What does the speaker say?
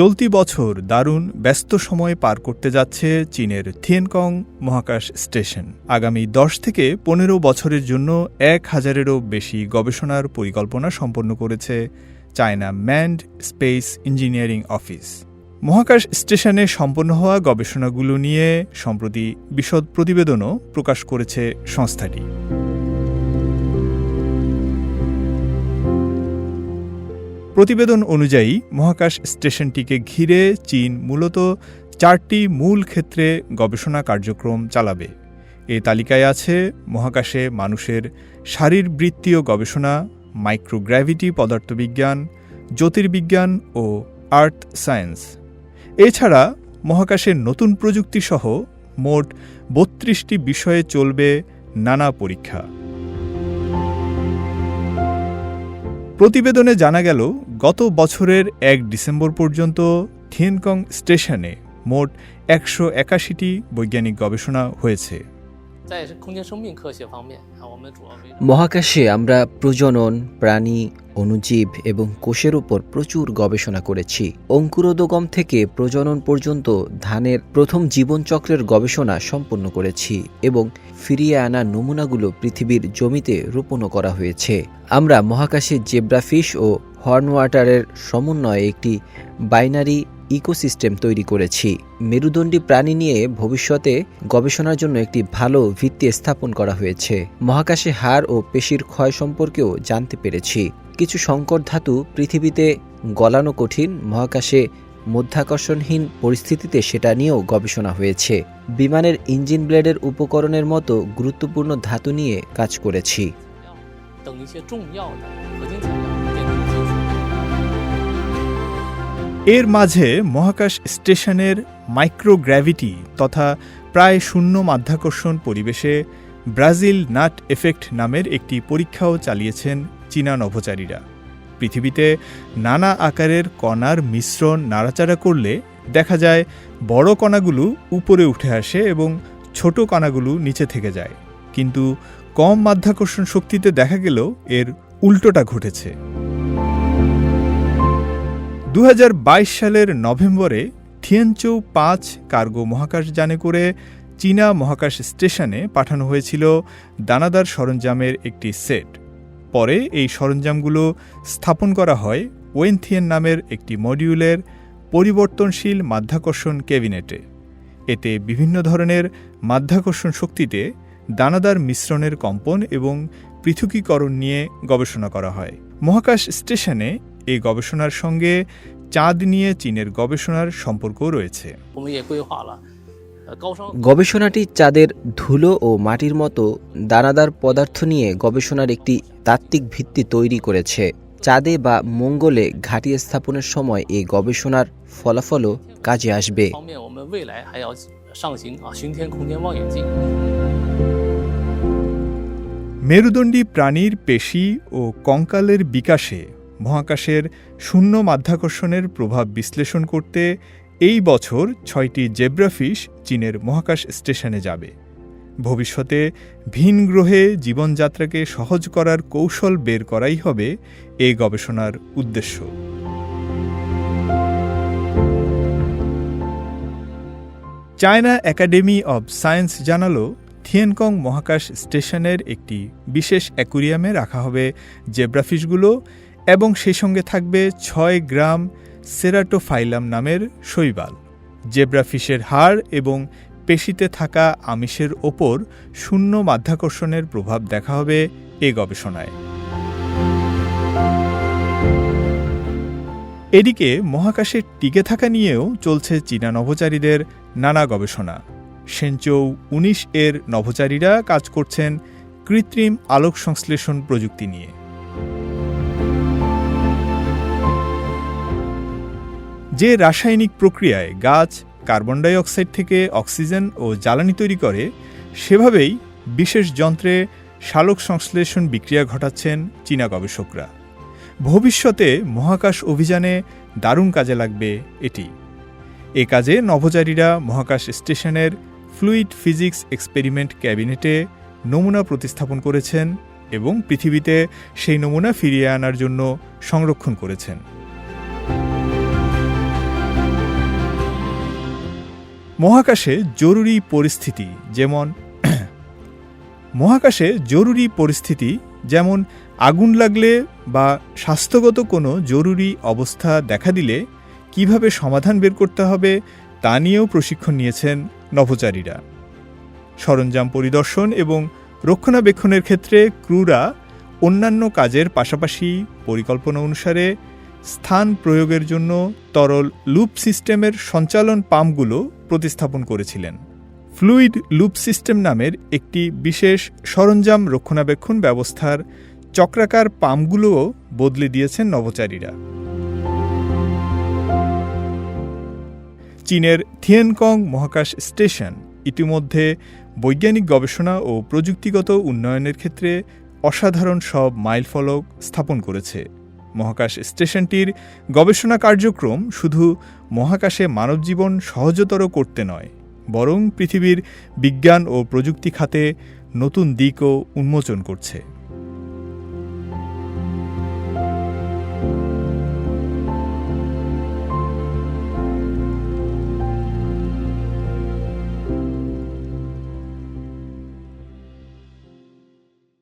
চলতি বছর দারুণ ব্যস্ত সময় পার করতে যাচ্ছে চীনের থিয়েনকং মহাকাশ স্টেশন। আগামী দশ থেকে পনেরো বছরের জন্য এক হাজারেরও বেশি গবেষণার পরিকল্পনা সম্পন্ন করেছে China manned space engineering office. মহাকাশ স্টেশনে সম্পন্ন হওয়া গবেষণাগুলো নিয়ে সম্প্রতি বিশদ প্রতিবেদনও প্রকাশ করেছে সংস্থাটি। প্রতিবেদন অনুযায়ী মহাকাশ স্টেশনটিকে ঘিরে চীন মূলত চারটি মূল ক্ষেত্রে গবেষণা কার্যক্রম চালাবে। এ তালিকায় আছে মহাকাশে মানুষের শারীরবৃত্তীয় গবেষণা, মাইক্রোগ্র্যাভিটি পদার্থবিজ্ঞান, জ্যোতির্বিজ্ঞান ও আর্থ সায়েন্স। এছাড়া মহাকাশের নতুন প্রযুক্তিসহ মোট বত্রিশটি বিষয়ে চলবে নানা পরীক্ষা। প্রতিবেদনে জানা গেল গত বছরের এক ডিসেম্বর পর্যন্ত থিয়েনকং স্টেশনে মোট একশো একাশিটি বৈজ্ঞানিক গবেষণা হয়েছে। মহাকাশে আমরা প্রজনন প্রাণী অনুজীব এবং কোষের উপর প্রচুর গবেষণা করেছি। অঙ্কুরোদগম থেকে প্রজনন পর্যন্ত ধানের প্রথম জীবনচক্রের গবেষণা সম্পন্ন করেছি এবং ফিরিয়ে আনা নমুনাগুলো পৃথিবীর জমিতে রোপণও করা হয়েছে। আমরা মহাকাশে জেব্রাফিশ ও হর্ন ওয়াটারের সমন্বয়ে একটি বাইনারি ইকোসিস্টেম তৈরি করেছি। মেরুদণ্ডী প্রাণী নিয়ে ভবিষ্যতে গবেষণার জন্য একটি ভালো ভিত্তি স্থাপন করা হয়েছে। মহাকাশে হাড় ও পেশির ক্ষয় সম্পর্কেও জানতে পেরেছি। কিছু সংকট ধাতু পৃথিবীতে গলানো কঠিন, মহাকাশে মধ্যাকর্ষণহীন পরিস্থিতিতে সেটা নিয়েও গবেষণা হয়েছে। বিমানের ইঞ্জিন ব্লেডের উপকরণের মতো গুরুত্বপূর্ণ ধাতু নিয়ে কাজ করেছি। এর মাঝে মহাকাশ স্টেশনের মাইক্রোগ্র্যাভিটি তথা প্রায় শূন্য মাধ্যাকর্ষণ পরিবেশে ব্রাজিল নাট এফেক্ট নামের একটি পরীক্ষাও চালিয়েছেন চীনা নভোচারীরা। পৃথিবীতে নানা আকারের কণার মিশ্রণ নাড়াচাড়া করলে দেখা যায় বড় কণাগুলো উপরে উঠে আসে এবং ছোট কণাগুলো নিচে থেকে যায়। কিন্তু কম মাধ্যাকর্ষণ শক্তিতে দেখা গেলেও এর উল্টোটা ঘটেছে। দু হাজার বাইশ সালের নভেম্বরে থিয়েনচৌ পাঁচ কার্গো মহাকাশ মহাকাশযানে করে চীনা মহাকাশ স্টেশনে পাঠানো হয়েছিল দানাদার সরঞ্জামের একটি সেট। পরে এই সরঞ্জামগুলো স্থাপন করা হয় ওয়েনথিয়েন নামের একটি মডিউলের পরিবর্তনশীল মাধ্যাকর্ষণ ক্যাবিনেটে। এতে বিভিন্ন ধরনের মাধ্যাকর্ষণ শক্তিতে দানাদার মিশ্রণের কম্পন এবং পৃথকীকরণ নিয়ে গবেষণা করা হয়। মহাকাশ স্টেশনে এই গবেষণার সঙ্গে চাঁদ নিয়ে চীনের গবেষণার সম্পর্ক রয়েছে। গবেষণাটি চাঁদের ধুলো ও মাটির মতো দানাদার পদার্থ নিয়ে গবেষণার একটি তাত্ত্বিক ভিত্তি তৈরি করেছে। চাঁদে বা মঙ্গলে ঘাঁটি স্থাপনের সময় এই গবেষণার ফলাফলও কাজে আসবে। মেরুদণ্ডী প্রাণীর পেশি ও কঙ্কালের বিকাশে মহাকাশের শূন্য মাধ্যাকর্ষণের প্রভাব বিশ্লেষণ করতে এই বছর ছয়টি জেব্রাফিশ চীনের মহাকাশ স্টেশনে যাবে। ভবিষ্যতে ভিন গ্রহে জীবনযাত্রাকে সহজ করার কৌশল বের করাই হবে এই গবেষণার উদ্দেশ্য। চায়না একাডেমি অব সায়েন্স জানালো, থিয়েনকং মহাকাশ স্টেশনের একটি বিশেষ অ্যাকুরিয়ামে রাখা হবে জেব্রাফিশগুলো এবং সেই সঙ্গে থাকবে ছয় গ্রাম সেরাটোফাইলাম নামের শৈবাল। জেব্রাফিশের হাড় এবং পেশিতে থাকা আমিষের ওপর শূন্য মাধ্যাকর্ষণের প্রভাব দেখা হবে এ গবেষণায়। এদিকে মহাকাশে টিকে থাকা নিয়েও চলছে চীনা নভোচারীদের নানা গবেষণা। সেনচৌ উনিশ এর নভোচারীরা কাজ করছেন কৃত্রিম আলোক সংশ্লেষণ প্রযুক্তি নিয়ে। যে রাসায়নিক প্রক্রিয়ায় গাছ কার্বন ডাই অক্সাইড থেকে অক্সিজেন ও জ্বালানি তৈরি করে, সেভাবেই বিশেষ যন্ত্রে সালোক সংশ্লেষণ বিক্রিয়া ঘটাচ্ছেন চীনা গবেষকরা। ভবিষ্যতে মহাকাশ অভিযানে দারুণ কাজে লাগবে এটি। এ কাজে নভোচারীরা মহাকাশ স্টেশনের ফ্লুইড ফিজিক্স এক্সপেরিমেন্ট ক্যাবিনেটে নমুনা প্রতিস্থাপন করেছেন এবং পৃথিবীতে সেই নমুনা ফিরিয়ে আনার জন্য সংরক্ষণ করেছেন। মহাকাশে জরুরি পরিস্থিতি যেমন, মহাকাশে জরুরি পরিস্থিতি যেমন আগুন লাগলে বা স্বাস্থ্যগত কোনো জরুরি অবস্থা দেখা দিলে কীভাবে সমাধান বের করতে হবে তা নিয়েও প্রশিক্ষণ নিয়েছেন নভোচারীরা। সরঞ্জাম পরিদর্শন এবং রক্ষণাবেক্ষণের ক্ষেত্রে ক্রুরা অন্যান্য কাজের পাশাপাশি পরিকল্পনা অনুসারে স্থান প্রয়োগের জন্য তরল লুপ সিস্টেমের সঞ্চালন পাম্পগুলো প্রতিস্থাপন করেছিলেন। ফ্লুইড লুপ সিস্টেম নামের একটি বিশেষ সরঞ্জাম রক্ষণাবেক্ষণ ব্যবস্থার চক্রাকার পাম্পগুলোও বদলে দিয়েছেন নভোচারীরা। চীনের থিয়েনকং মহাকাশ স্টেশন ইতিমধ্যে বৈজ্ঞানিক গবেষণা ও প্রযুক্তিগত উন্নয়নের ক্ষেত্রে অসাধারণ সব মাইলফলক স্থাপন করেছে। মহাকাশ স্টেশনটির গবেষণা কার্যক্রম শুধু মহাকাশে মানবজীবন সহজতর করতে নয়, বরং পৃথিবীর বিজ্ঞান ও প্রযুক্তি খাতে নতুন দিকও উন্মোচন করছে।